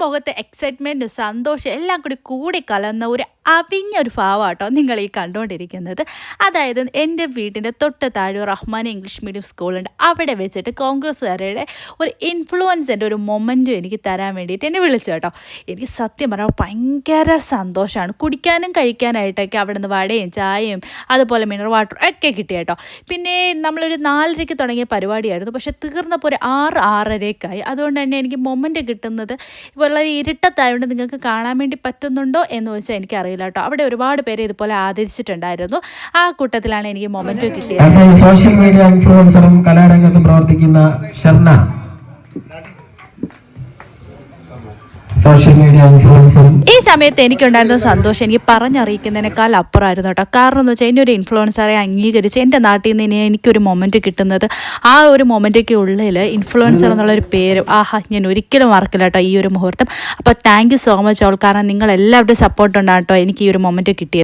മുഖത്ത് എക്സൈറ്റ്മെന്റ് സന്തോഷം എല്ലാം കൂടി കൂടി കലർന്ന ഒരു അവിഞ്ഞൊരു ഭാവമാട്ടോ നിങ്ങൾ ഈ കണ്ടുകൊണ്ടിരിക്കുന്നത് അതായത് എന്റെ വീട്ടിന്റെ തൊട്ട് താഴെ റഹ്മാൻ ഇംഗ്ലീഷ് മീഡിയം സ്കൂളുണ്ട്. അവിടെ വെച്ചിട്ട് കോൺഗ്രസ്സുകാരുടെ ഒരു ഇൻഫ്ലുവൻസിന്റെ ഒരു മൊമെന്റും എനിക്ക് തരാൻ വേണ്ടിയിട്ട് എന്നെ വിളിച്ചു കേട്ടോ. എനിക്ക് സത്യം പറഞ്ഞാൽ ഭയങ്കര സന്തോഷമാണ്. കുടിക്കാനും കഴിക്കാനായിട്ടൊക്കെ അവിടെ നിന്ന് വടയും ചായയും അതുപോലെ മിനറൽ വാട്ടറും ഒക്കെ കിട്ടി കേട്ടോ. പിന്നെ നമ്മളൊരു നാലരയ്ക്ക് തുടങ്ങിയ പരിപാടിയായിരുന്നു. പക്ഷേ തീർന്നപ്പോൾ ഒരു ആറ് ആറരയ്ക്കായി. അതുകൊണ്ട് തന്നെ എനിക്ക് മൊമെന്റ് കിട്ടുന്നത് വളരെ ഇരുട്ടത്തായതുകൊണ്ട് നിങ്ങൾക്ക് കാണാൻ വേണ്ടി പറ്റുന്നുണ്ടോ എന്ന് വെച്ചാൽ എനിക്കറിയില്ല കേട്ടോ. അവിടെ ഒരുപാട് പേര് ഇതുപോലെ ആദരിച്ചിട്ടുണ്ടായിരുന്നു. ആ കൂട്ടത്തിലാണ് എനിക്ക് മൊമെന്റ് കിട്ടിയത്. സോഷ്യൽ മീഡിയ ഇൻഫ്ലുവൻസറും കലാരംഗത്തും പ്രവർത്തിക്കുന്ന ഷർണ. സോഷ്യൽ മീഡിയ ഈ സമയത്ത് എനിക്കുണ്ടായിരുന്ന സന്തോഷം എനിക്ക് പറഞ്ഞറിയിക്കുന്നതിനേക്കാൾ അപ്പുറമായിരുന്നു കേട്ടോ. കാരണം എന്ന് വെച്ചാൽ എന്നെ ഒരു ഇൻഫ്ലുവൻസറെ അംഗീകരിച്ച് എന്റെ നാട്ടിൽ നിന്ന് എനിക്കൊരു മൊമെന്റ് കിട്ടുന്നത് ആ ഒരു മൊമെന്റൊക്കെ ഉള്ളിൽ ഇൻഫ്ലുവൻസർ എന്നുള്ള ഒരു പേര് ആഹാ ഞാൻ ഒരിക്കലും മറക്കില്ല കേട്ടോ ഈ ഒരു മുഹൂർത്തം. അപ്പോൾ thank you so much all കാരണം നിങ്ങൾ എല്ലാവരുടെയും സപ്പോർട്ട് ഉണ്ടാകട്ടോ എനിക്ക് ഈ ഒരു മൊമെന്റ് കിട്ടിയത്.